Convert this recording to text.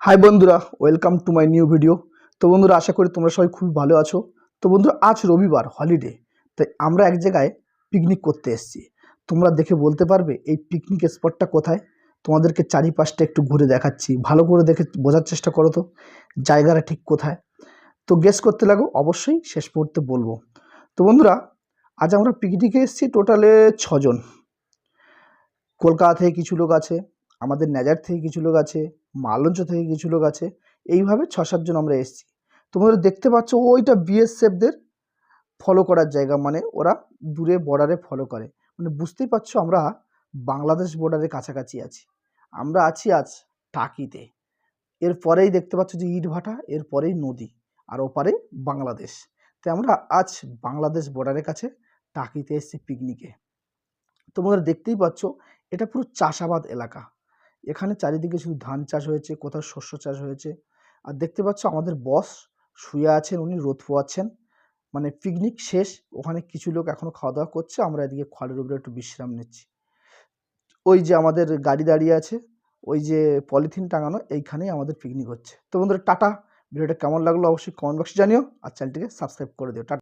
High বন্ধুরা welcome to my new video তো বন্ধুরা, আশা করি তোমরা সবাই খুবই ভালো আছো। তো বন্ধুরা, আজ রবিবার হলিডে তাই আমরা এক জায়গায় পিকনিক করতে এসেছি। তোমরা দেখে বলতে পারবে এই পিকনিক স্পটটা কোথায়। তোমাদেরকে চারিপাশটা একটু ঘুরে দেখাচ্ছি। ভালো করে দেখে বোঝার চেষ্টা করো তো, জায়গাটা ঠিক কোথায়। তো গেস করতে লাগো, অবশ্যই শেষ মুহূর্তে বলব। তো বন্ধুরা, আজ আমরা পিকনিকে এসেছি টোটালে ছজন। কলকাতা থেকে কিছু লোক আছে। আমাদের নেজার থেকে কিছু লোক আছে, মালঞ্চ থেকে কিছু লোক আছে, এইভাবে ছ সাতজন আমরা এসেছি। তোমরা দেখতে পাচ্ছ ওইটা বিএসএফদের ফলো করার জায়গা মানে ওরা দূরে বর্ডারে ফলো করে। মানে বুঝতেই পারছ আমরা বাংলাদেশ বর্ডারের কাছাকাছি আছি। আমরা আছি আজ টাকিতে। এরপরেই দেখতে পাচ্ছ যে ইটভাটা এরপরেই নদী, আর ওপারে বাংলাদেশ। তাই আমরা আজ বাংলাদেশ বর্ডারের কাছে টাকিতে এসেছি পিকনিকে তোমরা দেখতেই পাচ্ছ, এটা পুরো চাষাবাদ এলাকা। এখানে চারিদিকে শুধু ধান চাষ হয়েছে, কোথাও শস্য চাষ হয়েছে। আর দেখতে পাচ্ছ আমাদের বস শুয়ে আছেন, উনি রোদ পোয়াচ্ছেন। মানে পিকনিক শেষ, ওখানে কিছু লোক এখনও খাওয়া দাওয়া করছে, আমরা এদিকে খড়ের উপরে একটু বিশ্রাম নিচ্ছি। ওই যে আমাদের গাড়ি দাঁড়িয়ে আছে, ওই যে পলিথিন টাঙানো, এইখানেই আমাদের পিকনিক হচ্ছে। তো বন্ধুরা, টাটা। ভিডিওটা কেমন লাগল অবশ্যই কমেন্ট বক্সে জানিও, আর চ্যানেলটিকে সাবস্ক্রাইব করে দিও। টাটা।